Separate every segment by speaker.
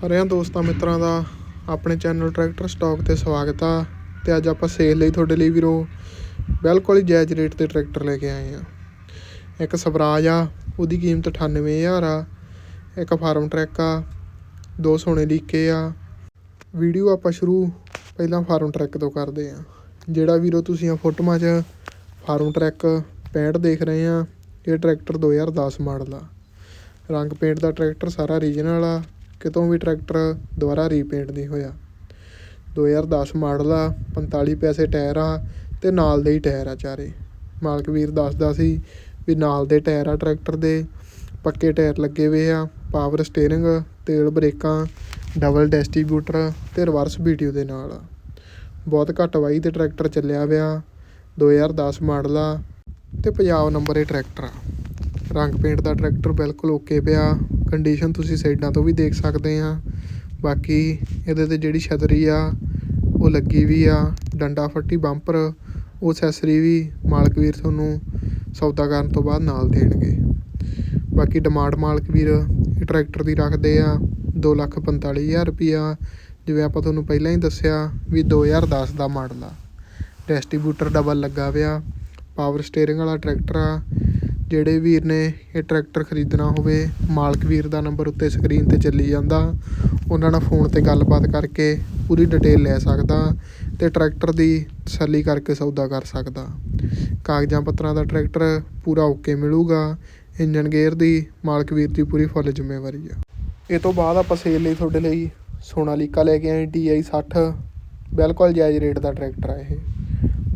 Speaker 1: ਸਾਰਿਆਂ ਦੋਸਤਾਂ ਮਿੱਤਰਾਂ ਦਾ ਆਪਣੇ ਚੈਨਲ ਟਰੈਕਟਰ ਸਟਾਕ ਤੇ ਸਵਾਗਤ ਆ ਤੇ ਅੱਜ ਆਪਾਂ ਸੇਲ ਲਈ ਤੁਹਾਡੇ ਲਈ ਵੀਰੋ ਬਿਲਕੁਲ ਹੀ ਜਾਇਜ਼ ਰੇਟ ਤੇ ਟਰੈਕਟਰ ਲੈ ਕੇ ਆਏ ਆ। ਇੱਕ ਸਵਰਾਜ ਆ, ਉਹਦੀ ਕੀਮਤ 98000 ਆ। ਇੱਕ ਫਾਰਮ ਟਰੈਕ ਆ, ਦੋ ਸੋਨੇ ਲੀਕੇ ਆ। ਵੀਡੀਓ ਆਪਾਂ ਸ਼ੁਰੂ ਪਹਿਲਾਂ ਫਾਰਮ ਟਰੈਕ ਤੋਂ ਕਰਦੇ ਆ। ਜਿਹੜਾ ਵੀਰੋ ਤੁਸੀਂ ਆ ਫੋਟੋਆਂ 'ਚ ਫਾਰਮ ਟਰੈਕ 65 ਦੇਖ ਰਹੇ ਆ, ਇਹ ਟਰੈਕਟਰ 2010 ਮਾਡਲ ਆ। ਰੰਗ ਪੇਂਟ ਦਾ ਟਰੈਕਟਰ ਸਾਰਾ ਰੀਜਨਲ ਆ। ਕਿਤੋਂ ਵੀ ਟਰੈਕਟਰ ਦੁਬਾਰਾ ਰੀਪੇਂਟ ਨਹੀਂ ਹੋਇਆ। 2010 ਮਾਡਲ ਆ 45 ਪੈਸੇ ਟਾਇਰ ਆ ਅਤੇ ਨਾਲ ਦੇ ਹੀ ਟਾਇਰ ਆ ਚਾਰੇ। ਮਾਲਕ ਵੀਰ ਦੱਸਦਾ ਸੀ ਵੀ ਨਾਲ ਦੇ ਟਾਇਰ ਆ ਟਰੈਕਟਰ ਦੇ, ਪੱਕੇ ਟਾਇਰ ਲੱਗੇ ਹੋਏ ਆ, ਪਾਵਰ ਸਟੀਅਰਿੰਗ, ਤੇਲ ਬ੍ਰੇਕਾਂ, ਡਬਲ ਡਿਸਟ੍ਰੀਬਿਊਟਰ ਅਤੇ ਰਿਵਰਸ ਵੀਡੀਓ ਦੇ ਨਾਲ। ਆ। ਬਹੁਤ ਘੱਟ ਵਾਈ ਤੇ ਟਰੈਕਟਰ ਚੱਲਿਆ ਪਿਆ 2010 ਮਾਡਲ ਆ ਤੇ ਪੰਜਾਬ ਨੰਬਰ ਇਹ ਟਰੈਕਟਰ ਆ। ਰੰਗ ਪੇਂਟ ਦਾ ਟਰੈਕਟਰ ਬਿਲਕੁਲ ਓਕੇ ਪਿਆ ਕੰਡੀਸ਼ਨ ਤੁਸੀਂ ਸਾਈਡਾਂ ਤੋਂ ਵੀ ਦੇਖ ਸਕਦੇ ਆ। ਬਾਕੀ ਇਹਦੇ ਤੇ ਜਿਹੜੀ ਛਤਰੀ ਆ, ਉਹ ਲੱਗੀ ਵੀ ਆ, ਡੰਡਾ ਫੱਟੀ ਬੰਪਰ ਉਹ ਅਸੈਸਰੀ ਵੀ ਮਾਲਕ ਵੀਰ ਤੁਹਾਨੂੰ ਸੌਦਾ ਕਰਨ ਤੋਂ ਬਾਅਦ ਨਾਲ ਦੇਣਗੇ। ਬਾਕੀ ਡਿਮਾਂਡ ਮਾਲਕ ਵੀਰ ਟਰੈਕਟਰ ਦੀ ਰੱਖਦੇ ਆ 245000 ਰੁਪਿਆ ਜਿਵੇਂ ਆਪਾਂ ਤੁਹਾਨੂੰ ਪਹਿਲਾਂ ਹੀ ਦੱਸਿਆ ਵੀ 2010 ਦਾ ਮਾਡਲ ਆ। ਡਿਸਟ੍ਰੀਬਿਊਟਰ ਡਬਲ ਲੱਗਾ ਪਿਆ। ਪਾਵਰ ਸਟੀਅਰਿੰਗ ਵਾਲਾ ਟਰੈਕਟਰ ਆ। ਜਿਹੜੇ ਵੀਰ ਨੇ ਇਹ ਟਰੈਕਟਰ ਖਰੀਦਣਾ ਹੋਵੇ, ਮਾਲਕ ਵੀਰ ਦਾ ਨੰਬਰ ਉੱਤੇ ਸਕਰੀਨ ਤੇ ਚੱਲੀ ਜਾਂਦਾ। ਉਹਨਾਂ ਨਾਲ ਫੋਨ ਤੇ ਗੱਲਬਾਤ ਕਰਕੇ ਪੂਰੀ ਡਿਟੇਲ ਲੈ ਸਕਦਾ ਅਤੇ ਟਰੈਕਟਰ ਦੀ ਤਸੱਲੀ ਕਰਕੇ ਸੌਦਾ ਕਰ ਸਕਦਾ। ਕਾਗਜ਼ਾਂ ਪੱਤਰਾਂ ਦਾ ਟਰੈਕਟਰ ਪੂਰਾ ਓਕੇ ਮਿਲੂਗਾ। ਇੰਜਨ ਗੇਅਰ ਦੀ, ਮਾਲਕ ਵੀਰ ਦੀ ਪੂਰੀ ਫੁੱਲ ਜ਼ਿੰਮੇਵਾਰੀ ਆ। ਇਹ ਤੋਂ ਬਾਅਦ ਆਪਾਂ ਸੇਲ ਲਈ ਤੁਹਾਡੇ ਲਈ ਸੋਨਾਲੀਕਾ ਲੈ ਕੇ ਆਏ DI 60 ਬਿਲਕੁਲ ਜਾਇਜ਼ ਰੇਟ ਦਾ ਟਰੈਕਟਰ ਆ ਇਹ।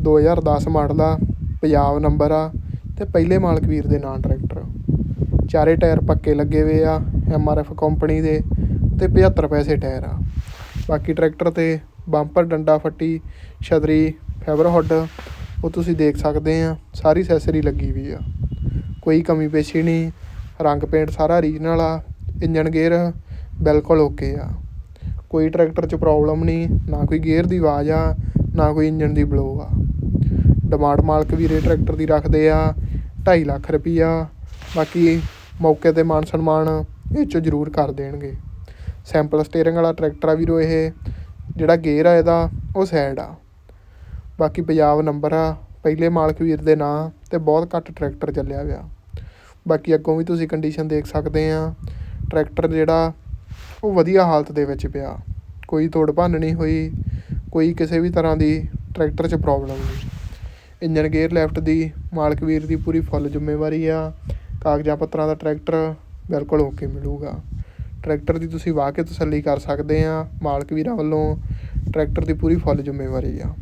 Speaker 1: 2010 ਮਾਡਲ ਆ, ਪੰਜਾਬ ਨੰਬਰ ਆ। ਤੇ ਪਹਿਲੇ ਮਾਲਕ ਵੀਰ ਦੇ ਨਾਂ ਟਰੈਕਟਰ। ਚਾਰੇ ਟਾਇਰ ਪੱਕੇ ਲੱਗੇ ਹੋਏ ਆ ਐਮਆਰਐਫ ਕੰਪਨੀ ਦੇ ਤੇ 75 ਪੈਸੇ ਟਾਇਰ ਆ। ਬਾਕੀ ਟਰੈਕਟਰ ਤੇ ਬੰਪਰ ਡੰਡਾ ਫੱਟੀ, ਛਤਰੀ ਫਾਈਬਰ ਹੁੱਡ ਉਹ ਤੁਸੀਂ ਦੇਖ ਸਕਦੇ ਆ, ਸਾਰੀ ਅਸੈਸਰੀ ਲੱਗੀ ਵੀ ਆ। ਕੋਈ ਕਮੀ ਪੇਸ਼ੀ ਨਹੀਂ, ਰੰਗ ਪੇਂਟ ਸਾਰਾ ਰੀਜਨਲ ਆ ਇੰਜਨ ਗੇਅਰ ਬਿਲਕੁਲ ਓਕੇ ਆ। ਕੋਈ ਟਰੈਕਟਰ 'ਚ ਪ੍ਰੋਬਲਮ ਨਹੀਂ, ਨਾ ਕੋਈ ਗੇਅਰ ਦੀ ਆਵਾਜ਼ ਆ, ਨਾ ਕੋਈ ਇੰਜਨ ਦੀ ਬਲੋ ਆ। ਡਿਮਾਂਡ ਮਾਲਕ ਵੀਰੇ ਟਰੈਕਟਰ ਦੀ ਰੱਖਦੇ ਆ ਢਾਈ ਲੱਖ ਰੁਪਈਆ। ਬਾਕੀ ਮੌਕੇ ਤੇ ਮਾਨ ਸਨਮਾਨ ਇਹ 'ਚੋਂ ਜ਼ਰੂਰ ਕਰ ਦੇਣਗੇ। ਸੈਂਪਲ ਸਟੇਅਰਿੰਗ ਵਾਲਾ ਟਰੈਕਟਰ ਆ ਵੀਰੋ ਇਹ। ਜਿਹੜਾ ਗੇਅਰ ਆ ਇਹਦਾ, ਉਹ ਸਾਈਡ ਆ। ਬਾਕੀ ਪੰਜਾਬ ਨੰਬਰ ਆ, ਪਹਿਲੇ ਮਾਲਕ ਵੀਰ ਦੇ ਨਾਂ ਤੇ ਬਹੁਤ ਘੱਟ ਟਰੈਕਟਰ ਚੱਲਿਆ ਪਿਆ। ਬਾਕੀ ਅੱਗੋਂ ਵੀ ਤੁਸੀਂ ਕੰਡੀਸ਼ਨ ਦੇਖ ਸਕਦੇ ਆ, ਟਰੈਕਟਰ ਜਿਹੜਾ, ਉਹ ਵਧੀਆ ਹਾਲਤ ਦੇ ਵਿੱਚ ਪਿਆ। ਕੋਈ ਤੋੜ ਭੰਨ ਨਹੀਂ ਹੋਈ, ਕੋਈ ਕਿਸੇ ਵੀ ਤਰ੍ਹਾਂ ਦੀ ਟਰੈਕਟਰ 'ਚ ਪ੍ਰੋਬਲਮ ਨਹੀਂ। ਇੰਜਨ ਗੇਅਰ ਲੈਫਟ ਦੀ, ਮਾਲਕ ਵੀਰ ਦੀ ਪੂਰੀ ਫੁੱਲ ਜ਼ਿੰਮੇਵਾਰੀ ਆ। ਕਾਗਜ਼ਾਂ ਪੱਤਰਾਂ ਦਾ ਟਰੈਕਟਰ ਬਿਲਕੁਲ ਓਕੇ ਮਿਲੂਗਾ। ਟਰੈਕਟਰ ਦੀ ਤੁਸੀਂ ਵਾਹ ਕੇ ਤਸੱਲੀ ਕਰ ਸਕਦੇ ਆ, ਮਾਲਕ ਵੀਰਾਂ ਵੱਲੋਂ ਟਰੈਕਟਰ ਦੀ ਪੂਰੀ ਫੁੱਲ ਜ਼ਿੰਮੇਵਾਰੀ ਆ।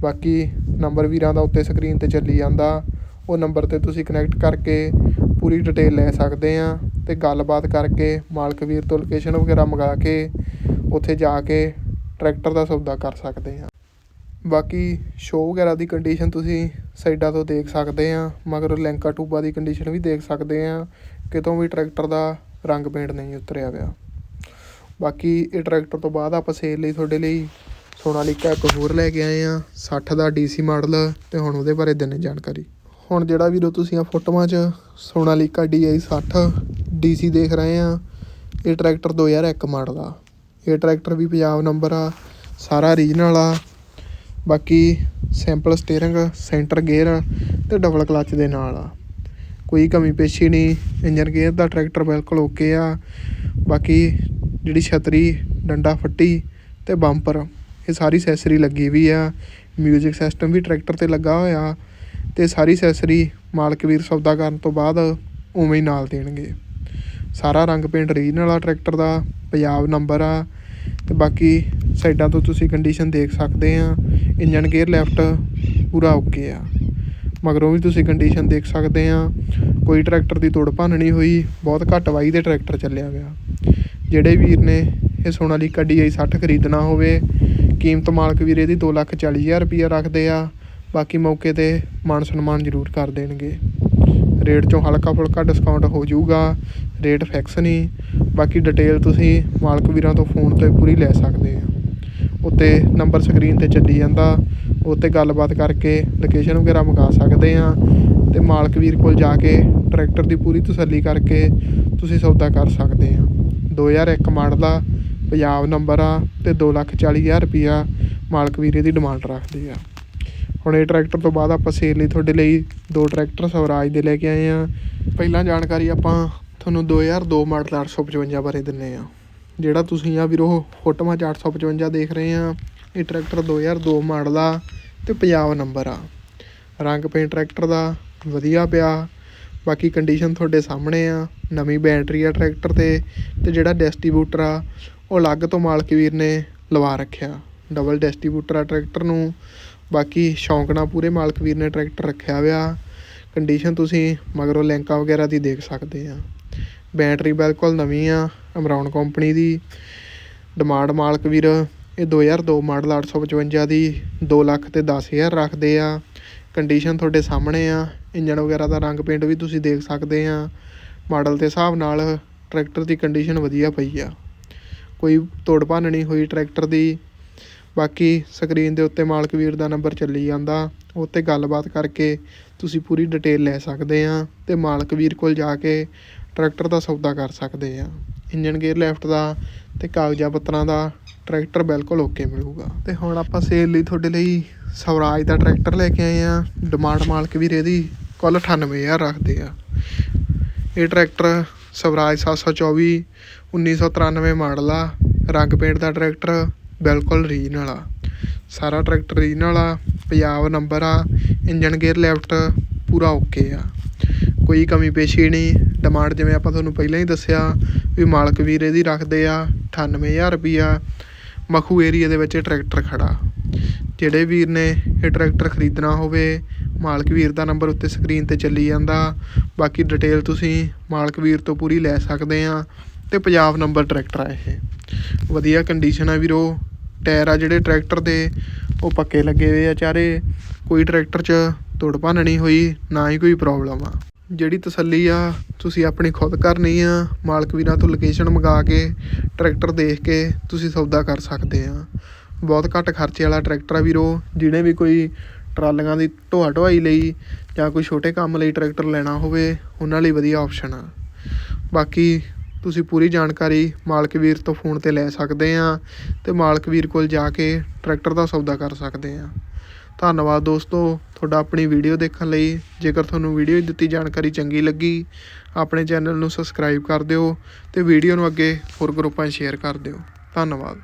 Speaker 1: ਬਾਕੀ ਨੰਬਰ ਵੀਰਾਂ ਦਾ ਉੱਤੇ ਸਕਰੀਨ ਤੇ ਚੱਲੀ ਜਾਂਦਾ। ਉਹ ਨੰਬਰ ਤੇ ਤੁਸੀਂ ਕਨੈਕਟ ਕਰਕੇ ਪੂਰੀ ਡਿਟੇਲ ਲੈ ਸਕਦੇ ਆ ਤੇ ਗੱਲਬਾਤ ਕਰਕੇ ਮਾਲਕ ਵੀਰ ਤੋਂ ਲੋਕੇਸ਼ਨ ਵਗੈਰਾ ਮੰਗਾ ਕੇ ਉੱਥੇ ਜਾ ਕੇ ਟਰੈਕਟਰ ਦਾ ਸੌਦਾ ਕਰ ਸਕਦੇ ਆ। ਬਾਕੀ ਸ਼ੋਅ ਵਗੈਰਾ ਦੀ ਕੰਡੀਸ਼ਨ ਤੁਸੀਂ ਸਾਈਡਾਂ ਤੋਂ ਦੇਖ ਸਕਦੇ ਹਾਂ ਮਗਰ ਲੈਂਕਾ ਟੂਬਾ ਦੀ ਕੰਡੀਸ਼ਨ ਵੀ ਦੇਖ ਸਕਦੇ ਹਾਂ ਕਿਤੋਂ ਵੀ ਟਰੈਕਟਰ ਦਾ ਰੰਗ ਪੇਂਟ ਨਹੀਂ ਉਤਰਿਆ ਪਿਆ। ਬਾਕੀ ਇਹ ਟਰੈਕਟਰ ਤੋਂ ਬਾਅਦ ਆਪਾਂ ਸੇਲ ਲਈ ਤੁਹਾਡੇ ਲਈ ਸੋਨਾਲੀਕਾ ਇੱਕ ਹੋਰ ਲੈ ਕੇ ਆਏ ਆ 60 ਦਾ ਡੀਸੀ ਮਾਡਲ ਤੇ ਹੁਣ ਉਹਦੇ ਬਾਰੇ ਦਿੰਨੇ ਜਾਣਕਾਰੀ। ਹੁਣ ਜਿਹੜਾ ਵੀਰੋ ਤੁਸੀਂ ਆ ਫੋਟੋਆਂ 'ਚ ਸੋਨਾਲੀਕਾ DI 60 ਡੀਸੀ ਦੇਖ ਰਹੇ ਆ, ਇਹ ਟਰੈਕਟਰ 2001 ਮਾਡਲ ਆ। ਇਹ ਟਰੈਕਟਰ ਵੀ ਪੰਜਾਬ ਨੰਬਰ ਆ, ਸਾਰਾ ਰੀਜਨਲ ਆ ਬਾਕੀ ਸਿੰਪਲ ਸਟੇਅਰਿੰਗ ਸੈਂਟਰ ਗੇਅਰ ਅਤੇ ਡਬਲ ਕਲੱਚ ਦੇ ਨਾਲ ਆ। ਕੋਈ ਕਮੀ ਪੇਸ਼ੀ ਨਹੀਂ ਇੰਜਨ ਗੇਅਰ ਦਾ ਟਰੈਕਟਰ ਬਿਲਕੁਲ ਓਕੇ ਆ। ਬਾਕੀ ਜਿਹੜੀ ਛਤਰੀ, ਡੰਡਾ ਫੱਟੀ ਅਤੇ ਬੰਪਰ ਇਹ ਸਾਰੀ ਸੈਸਰੀ ਲੱਗੀ ਵੀ ਆ। ਮਿਊਜ਼ਿਕ ਸਿਸਟਮ ਵੀ ਟਰੈਕਟਰ ਤੇ ਲੱਗਾ ਹੋਇਆ ਅਤੇ ਸਾਰੀ ਅਸੈਸਰੀ ਮਾਲਕ ਵੀਰ ਸੌਦਾ ਕਰਨ ਤੋਂ ਬਾਅਦ ਉਵੇਂ ਹੀ ਨਾਲ ਦੇਣਗੇ। ਸਾਰਾ ਰੰਗ ਪੇਂਟ ਰੀਜਨਲ ਆ ਟਰੈਕਟਰ ਦਾ, ਪੰਜਾਬ ਨੰਬਰ ਆ। ਤੇ ਬਾਕੀ ਸਾਈਡਾਂ ਤੋਂ ਤੁਸੀਂ ਕੰਡੀਸ਼ਨ ਦੇਖ ਸਕਦੇ ਆ। ਇੰਜਨ ਗੇਅਰ ਲੈਫਟ ਪੂਰਾ ਓਕੇ ਆ। ਮਗਰੋਂ ਵੀ ਤੁਸੀਂ ਕੰਡੀਸ਼ਨ ਦੇਖ ਸਕਦੇ ਆ। ਕੋਈ ਟਰੈਕਟਰ ਦੀ ਤੋੜ ਭੰਨ ਨਹੀਂ ਹੋਈ। ਬਹੁਤ ਘੱਟ ਵਾਈ ਦੇ ਟਰੈਕਟਰ ਚੱਲਿਆ ਗਿਆ। ਜਿਹੜੇ ਵੀਰ ਨੇ ਇਹ ਸੋਨਾਲੀਕਾ DI 60 ਖਰੀਦਣਾ ਹੋਵੇ, ਕੀਮਤ ਮਾਲਕ ਵੀਰ ਇਹਦੀ 240000 ਰੁਪਈਆ ਰੱਖਦੇ ਆ। ਬਾਕੀ ਮੌਕੇ ਤੇ ਮਾਨ ਸਨਮਾਨ ਜ਼ਰੂਰ ਕਰ ਦੇਣਗੇ। ਰੇਟ ਚੋਂ ਹਲਕਾ ਫੁਲਕਾ ਡਿਸਕਾਊਂਟ ਹੋ ਜਾਊਗਾ, ਰੇਟ ਫਿਕਸ ਨਹੀਂ ਬਾਕੀ ਡਿਟੇਲ ਤੁਸੀਂ ਮਾਲਕ ਵੀਰਾਂ ਤੋਂ ਫੋਨ ਤੇ ਪੂਰੀ ਲੈ ਸਕਦੇ ਆ। ਉੱਤੇ ਨੰਬਰ ਸਕਰੀਨ ਤੇ ਚੱਲੀ ਜਾਂਦਾ। ਉੱਤੇ ਗੱਲਬਾਤ ਕਰਕੇ ਲੋਕੇਸ਼ਨ ਵਗੈਰਾ ਮੰਗਾ ਸਕਦੇ ਆ। ਤੇ ਮਾਲਕ ਵੀਰ ਕੋਲ ਜਾ ਕੇ ਟਰੈਕਟਰ ਦੀ ਪੂਰੀ ਤਸੱਲੀ ਕਰਕੇ ਤੁਸੀਂ ਸੌਦਾ ਕਰ ਸਕਦੇ ਆ। 2001 ਮਾਡਲ ਦਾ ਪੰਜਾਬ ਨੰਬਰ ਆ ਤੇ 240000 ਰੁਪਿਆ ਮਾਲਕ ਵੀਰੇ ਦੀ ਡਿਮਾਂਡ ਰੱਖਦੇ ਆ। ਹੁਣ ਇਹ ਟਰੈਕਟਰ ਤੋਂ ਬਾਅਦ ਆਪਾਂ ਸੇਲ ਲਈ ਤੁਹਾਡੇ ਲਈ ਦੋ ਟਰੈਕਟਰ ਸਵਰਾਜ ਦੇ ਲੈ ਕੇ ਆਏ ਆ ਪਹਿਲਾਂ ਜਾਣਕਾਰੀ ਆਪਾਂ ਤੁਹਾਨੂੰ 2002 ਮਾਡਲ 855 ਬਾਰੇ ਦਿੰਨੇ ਆ ਜਿਹੜਾ ਤੁਸੀਂ ਆ ਵੀਰੋ ਫੋਟੋਆਂ 'ਚ 855 ਦੇਖ ਰਹੇ ਆ ਇਹ ਟਰੈਕਟਰ 2002 ਮਾਡਲ ਆ ਤੇ ਪੰਜਾਬ ਨੰਬਰ ਆ। ਰੰਗ ਪੇਂਟ ਟਰੈਕਟਰ ਦਾ, ਵਧੀਆ ਪਿਆ। ਬਾਕੀ ਕੰਡੀਸ਼ਨ ਤੁਹਾਡੇ ਸਾਹਮਣੇ ਆ, ਨਵੀਂ ਬੈਟਰੀ ਆ ਟਰੈਕਟਰ ਤੇ ਤੇ ਜਿਹੜਾ ਡਿਸਟ੍ਰੀਬਿਊਟਰ ਆ, ਉਹ ਅਲੱਗ ਤੋਂ ਮਾਲਕ ਵੀਰ ਨੇ ਲਵਾ ਰੱਖਿਆ। ਡਬਲ ਡਿਸਟ੍ਰੀਬਿਊਟਰ ਆ ਟਰੈਕਟਰ ਨੂੰ। ਬਾਕੀ ਸ਼ੌਂਕ ਨਾਲ ਪੂਰੇ ਮਾਲਕ ਵੀਰ ਨੇ ਟਰੈਕਟਰ ਰੱਖਿਆ ਹੋਇਆ। ਕੰਡੀਸ਼ਨ ਤੁਸੀਂ ਮਗਰੋਂ ਲਿੰਕਾਂ ਵਗੈਰਾ ਦੀ ਦੇਖ ਸਕਦੇ ਆ। ਬੈਟਰੀ ਬਿਲਕੁਲ ਨਵੀਂ ਆ ਅਮਰਾਉਨ ਕੰਪਨੀ ਦੀ। ਡਿਮਾਂਡ ਮਾਲਕ ਵੀਰ ਇਹ 2002 ਮਾਡਲ 855 ਦੀ 2 ਲੱਖ ਤੇ 10000 ਰੱਖਦੇ ਆ। ਕੰਡੀਸ਼ਨ ਤੁਹਾਡੇ ਸਾਹਮਣੇ ਆ ਇੰਜਨ ਵਗੈਰਾ ਦਾ ਰੰਗ ਪੇਂਟ ਵੀ ਤੁਸੀਂ ਦੇਖ ਸਕਦੇ ਆ। ਮਾਡਲ ਦੇ ਹਿਸਾਬ ਨਾਲ ਟਰੈਕਟਰ ਦੀ ਕੰਡੀਸ਼ਨ ਵਧੀਆ ਪਈ ਆ। ਕੋਈ ਤੋੜ ਭੰਨ ਨਹੀਂ ਹੋਈ ਟਰੈਕਟਰ ਦੀ। ਬਾਕੀ ਸਕਰੀਨ ਦੇ ਉੱਤੇ ਮਾਲਕ ਵੀਰ ਦਾ ਨੰਬਰ ਚੱਲੀ ਜਾਂਦਾ। ਉਹ 'ਤੇ ਗੱਲਬਾਤ ਕਰਕੇ ਤੁਸੀਂ ਪੂਰੀ ਡਿਟੇਲ ਲੈ ਸਕਦੇ ਆ ਅਤੇ ਮਾਲਕ ਵੀਰ ਕੋਲ ਜਾ ਕੇ ਟਰੈਕਟਰ ਦਾ ਸੌਦਾ ਕਰ ਸਕਦੇ ਆ। ਇੰਜਨ ਗੇਅਰ ਲੈਫਟ ਦਾ ਅਤੇ ਕਾਗਜ਼ਾਂ ਪੱਤਰਾਂ ਦਾ ਟਰੈਕਟਰ ਬਿਲਕੁਲ ਓਕੇ ਮਿਲੂਗਾ। ਅਤੇ ਹੁਣ ਆਪਾਂ ਸੇਲ ਲਈ ਤੁਹਾਡੇ ਲਈ ਸਵਰਾਜ ਦਾ ਟਰੈਕਟਰ ਲੈ ਕੇ ਆਏ ਆ। ਡਿਮਾਂਡ ਮਾਲਕ ਵੀਰ ਇਹਦੀ ਕੁੱਲ 98000 ਰੱਖਦੇ ਆ। ਇਹ ਟਰੈਕਟਰ ਸਵਰਾਜ 724 1993 ਮਾਡਲ ਆ। ਰੰਗ ਪੇਂਟ ਦਾ ਟਰੈਕਟਰ ਬਿਲਕੁਲ ਰੀਜਨਲ ਆ ਸਾਰਾ ਟਰੈਕਟਰ ਰੀਜਨਲ ਆ ਪੰਜਾਬ ਨੰਬਰ ਆ ਇੰਜਨ ਗੇਅਰ ਲੈਫਟ, ਪੂਰਾ ਓਕੇ ਆ। ਕੋਈ ਕਮੀ ਪੇਸ਼ੀ ਨਹੀਂ। ਡਿਮਾਂਡ ਜਿਵੇਂ ਆਪਾਂ ਤੁਹਾਨੂੰ ਪਹਿਲਾਂ ਹੀ ਦੱਸਿਆ ਵੀ ਮਾਲਕ ਵੀਰ ਇਹਦੀ ਰੱਖਦੇ ਆ 98000 ਰੁਪਈਆ। ਮਖੂ ਏਰੀਆ ਦੇ ਵਿੱਚ ਇਹ ਟਰੈਕਟਰ ਖੜਾ। ਜਿਹੜੇ ਵੀਰ ਨੇ ਇਹ ਟਰੈਕਟਰ ਖਰੀਦਣਾ ਹੋਵੇ, ਮਾਲਕ ਵੀਰ ਦਾ ਨੰਬਰ ਉੱਤੇ ਸਕਰੀਨ ਤੇ ਚੱਲੀ ਜਾਂਦਾ। ਬਾਕੀ ਡਿਟੇਲ ਤੁਸੀਂ ਮਾਲਕ ਵੀਰ ਤੋਂ ਪੂਰੀ ਲੈ ਸਕਦੇ ਆ। ਤੇ ਪੰਜਾਬ ਨੰਬਰ ਟਰੈਕਟਰ ਆ ਇਹ। ਵਧੀਆ ਕੰਡੀਸ਼ਨ ਆ ਵੀਰੋ। ਟਾਇਰ ਆ ਜਿਹੜੇ ਟਰੈਕਟਰ ਦੇ, ਉਹ ਪੱਕੇ ਲੱਗੇ ਹੋਏ ਆ ਚਾਰੇ। ਕੋਈ ਟਰੈਕਟਰ 'ਚ ਤੋੜ ਭੰਨ ਨਹੀਂ ਹੋਈ, ਨਾ ਹੀ ਕੋਈ ਪ੍ਰੋਬਲਮ ਆ। ਜਿਹੜੀ ਤਸੱਲੀ ਆ, ਤੁਸੀਂ ਆਪਣੀ ਖੁਦ ਕਰਨੀ ਆ, ਮਾਲਕ ਵੀਰਾਂ ਤੋਂ ਲੋਕੇਸ਼ਨ ਮੰਗਾ ਕੇ, ਟਰੈਕਟਰ ਦੇਖ ਕੇ ਤੁਸੀਂ ਸੌਦਾ ਕਰ ਸਕਦੇ ਆ। ਬਹੁਤ ਘੱਟ ਖਰਚੇ ਵਾਲਾ ਟਰੈਕਟਰ ਆ ਵੀਰੋ, ਜਿਹਨੇ ਵੀ ਕੋਈ ਟਰਾਲੀਆਂ ਦੀ ਢੋਆ ਢੁਆਈ ਲਈ ਜਾਂ ਕੋਈ ਛੋਟੇ ਕੰਮ ਲਈ ਟਰੈਕਟਰ ਲੈਣਾ ਹੋਵੇ, ਉਹਨਾਂ ਲਈ ਵਧੀਆ ਆਪਸ਼ਨ ਆ। ਬਾਕੀ ਤੁਸੀਂ ਪੂਰੀ ਜਾਣਕਾਰੀ ਮਾਲਕ ਵੀਰ ਤੋਂ ਫੋਨ ਤੇ ਲੈ ਸਕਦੇ ਹਾਂ ਅਤੇ ਮਾਲਕ ਵੀਰ ਕੋਲ ਜਾ ਕੇ ਟਰੈਕਟਰ ਦਾ ਸੌਦਾ ਕਰ ਸਕਦੇ ਹਾਂ ਧੰਨਵਾਦ ਦੋਸਤੋ, ਤੁਹਾਡਾ ਆਪਣੀ ਵੀਡੀਓ ਦੇਖਣ ਲਈ। ਜੇਕਰ ਤੁਹਾਨੂੰ ਵੀਡੀਓ ਦਿੱਤੀ ਜਾਣਕਾਰੀ ਚੰਗੀ ਲੱਗੀ, ਆਪਣੇ ਚੈਨਲ ਨੂੰ ਸਬਸਕ੍ਰਾਈਬ ਕਰ ਦਿਓ ਅਤੇ ਵੀਡੀਓ ਨੂੰ ਅੱਗੇ ਹੋਰ ਗਰੁੱਪਾਂ 'ਚ ਸ਼ੇਅਰ ਕਰ ਦਿਓ। ਧੰਨਵਾਦ।